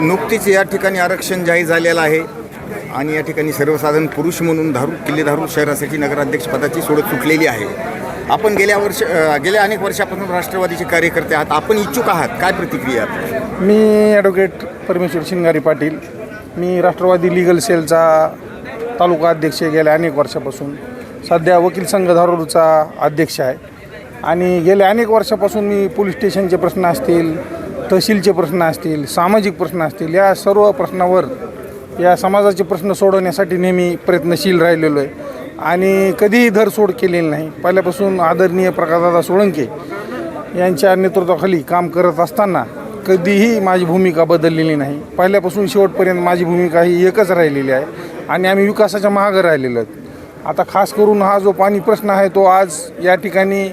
नुकतीच या ठिकाणी आरक्षण जाहीर झालेलं आहे. आणि या ठिकाणी सर्वसाधारण पुरुष म्हणून धारू किल्लेधारू शहरासाठी नगराध्यक्षपदाची सोडत सुटलेली आहे. आपण गेल्या वर्ष गेल्या अनेक वर्षापासून राष्ट्रवादीचे कार्यकर्ते आहात. आपण इच्छुक आहात. काय प्रतिक्रिया? मी ॲडव्होकेट परमेश्वर शिंगारी पाटील. मी राष्ट्रवादी लिगल सेलचा तालुका अध्यक्ष आहे गेल्या अनेक वर्षापासून. सध्या वकील संघ धारूरचा अध्यक्ष आहे. आणि गेल्या अनेक वर्षापासून मी पोलीस स्टेशनचे प्रश्न असतील तहसीलचे प्रश्न असतील सामाजिक प्रश्न असतील या सर्व प्रश्नावर या समाजाचे प्रश्न सोडवण्यासाठी नेहमी प्रयत्नशील राहिलेलो आहे. आणि कधीही धरसोड केलेली नाही. पहिल्यापासून आदरणीय प्रकाशदादा सोळंके यांच्या नेतृत्वाखाली काम करत असताना कधीही माझी भूमिका बदललेली नाही. पहिल्यापासून शेवटपर्यंत माझी भूमिका ही एकच राहिलेली आहे आणि आम्ही विकासाच्या मागं राहिलेलो आहेत. आता खास करून हा जो पाणी प्रश्न आहे तो आज या ठिकाणी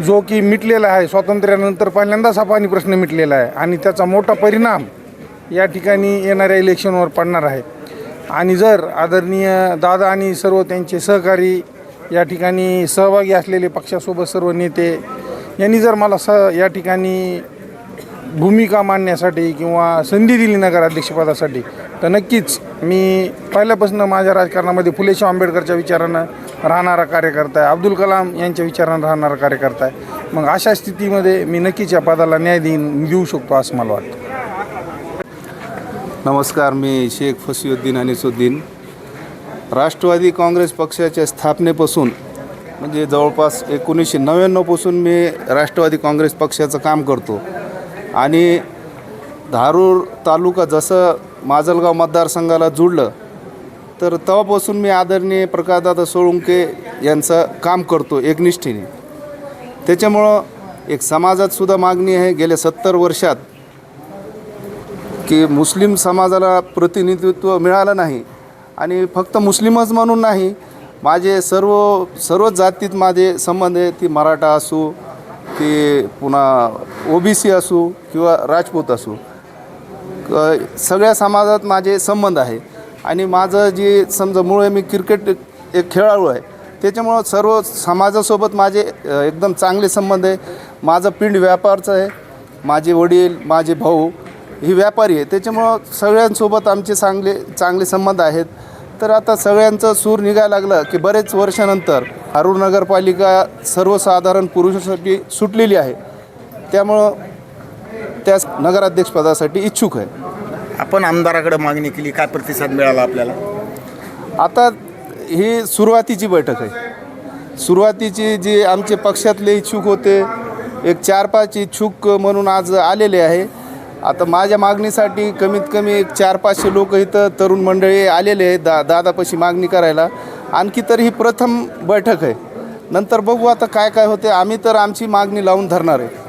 जो की मिटलेला आहे स्वातंत्र्यानंतर पहिल्यांदाच हा पाणी प्रश्न मिटलेला आहे आणि त्याचा मोठा परिणाम या ठिकाणी येणाऱ्या इलेक्शनवर पडणार आहे. आणि जर आदरणीय दादा आणि सर्व त्यांचे सहकारी या ठिकाणी सहभागी असलेले पक्षासोबत सर्व नेते यांनी जर मला स या ठिकाणी भूमिका मांडण्यासाठी किंवा संधी दिली नगराध्यक्षपदासाठी तर नक्कीच मी पहिल्यापासून माझ्या राजकारणामध्ये फुले शाह आंबेडकरच्या विचारानं राहणारा कार्यकर्ता आहे. अब्दुल कलाम यांच्या विचारानं राहणारा कार्यकर्ता आहे. मग अशा स्थितीमध्ये मी नक्कीच या पदाला न्याय देईन देऊ शकतो असं मला वाटतं. नमस्कार मी शेख फसियुद्दीन अनिसुद्दीन. राष्ट्रवादी काँग्रेस पक्षाच्या स्थापनेपासून म्हणजे जवळपास एकोणीसशे नव्याण्णवपासून मी राष्ट्रवादी काँग्रेस पक्षाचं काम करतो. आणि धारूर तालुका जसं माजलगाव मतदारसंघाला जुळलं तर तेव्हापासून मी आदरणीय प्रकाशदादा सोळुंके यांचं काम करतो एकनिष्ठेने. त्याच्यामुळं एक समाजात सुद्धा मागणी आहे गेल्या सत्तर वर्षात की मुस्लिम समाजाला प्रतिनिधित्व मिळालं नाही आणि फक्त मुस्लिमच म्हणून नाही माझे सर्व सर्व जातीत माझे संबंध आहे ती मराठा असू ती पुन्हा ओ बी सी किंवा राजपूत असू सगळ्या समाजात माझे संबंध आहे. आणि माझं जे समजा मूळ मी क्रिकेट एक खेळाडू आहे त्याच्यामुळं सर्व समाजासोबत माझे एकदम चांगले संबंध आहे. माझं पिंड व्यापारचं आहे. माझे वडील माझे भाऊ ही व्यापारी आहे. त्याच्यामुळं सगळ्यांसोबत आमचे चांगले चांगले संबंध आहेत. तर आता सगळ्यांचं सूर निघायला लागलं की बरेच वर्षानंतर अरुण नगरपालिका सर्वसाधारण पुरुषासाठी सुटलेली आहे. त्यामुळं त्या नगराध्यक्षपदासाठी इच्छुक आहे. आपण आमदाराकडे मागणी केली काय प्रतिसाद मिळाला आपल्याला? आता ही सुरुवातीची बैठक आहे. सुरुवातीची जी आमचे पक्षातले इच्छुक होते एक चार पाच इच्छुक म्हणून आज आलेले आहे. आता माझ्या मागणीसाठी कमीत कमी एक चार पाचशे लोक इथं तरुण मंडळी आलेले आहेत दा दादापाशी मागणी करायला. आणखी तर ही प्रथम बैठक आहे. नंतर बघू आता काय काय होते. आम्ही तर आमची मागणी लावून धरणार आहे.